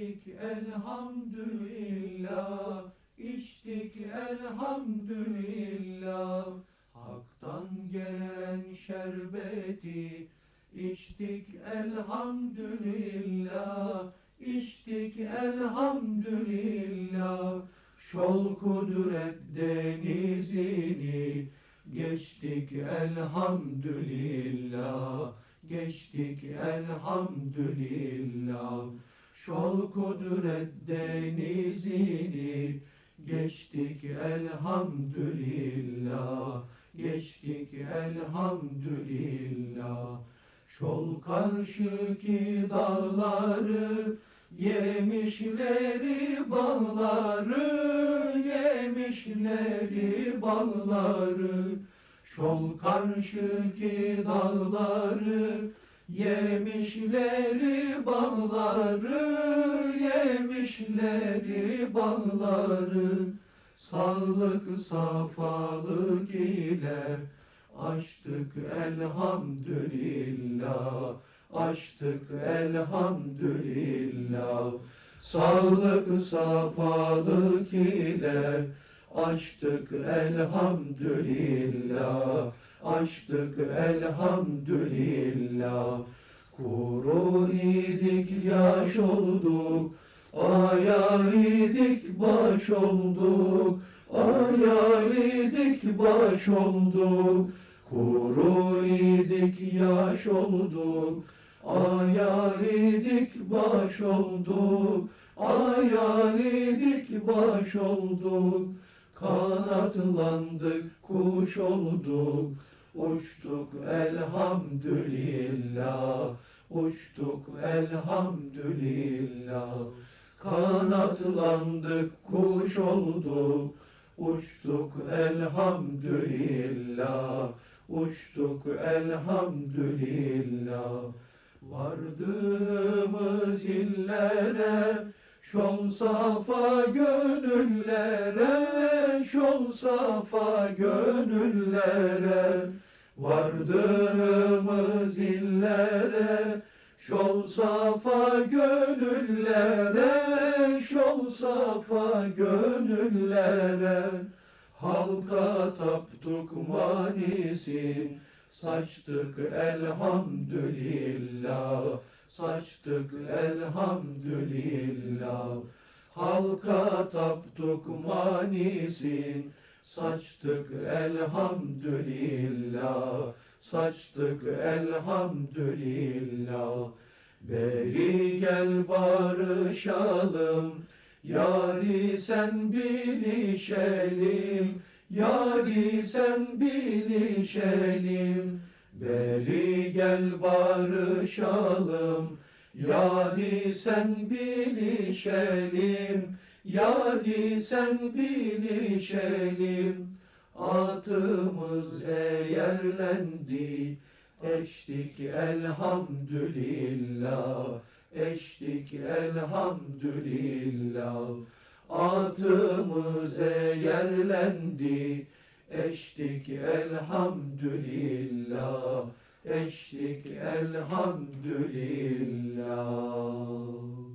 İçtik elhamdülillah, içtik elhamdülillah. Hak'tan gelen şerbeti içtik elhamdülillah, içtik elhamdülillah. Şol kudret denizini geçtik elhamdülillah, geçtik elhamdülillah. Şol kudret denizini geçtik elhamdülillah, geçtik elhamdülillah. Şol karşıki dağları yemişleri bağları, yemişleri bağları. Şol karşıki dağları yemişleri bağları, yemişleri bağları. Sağlık safalık ile açtık elhamdülillah, açtık elhamdülillah. Sağlık safalık ile açtık elhamdülillah, açtık elhamdülillah. Kuru idik yaş olduk, aya idik baş olduk, aya idik baş olduk. Kuru idik yaş olduk, aya idik baş olduk, aya idik baş olduk. Kanatlandık kuş olduk, uçtuk elhamdülillah, uçtuk elhamdülillah. Kanatlandık kuş olduk, uçtuk elhamdülillah, uçtuk elhamdülillah. Vardığımız illere, şol safa gönüllere, şol safa gönüllere. Vardığımız illere, şol safa gönüllere, şol safa gönüllere. Halka taptuk manisin, saçtık elhamdülillah, saçtık elhamdülillah. Halka taptuk manisin, saçtık elhamdülillah, saçtık elhamdülillah. Beri gel barışalım, yari sen bilişelim, yari sen bilişelim. Beri gel barışalım, yari sen bilişelim, yari sen bilişelim. Atımız eğerlendi, eştik elhamdülillah, eştik elhamdülillah. Atımız eğerlendi, eştik elhamdülillah, eştik elhamdülillah.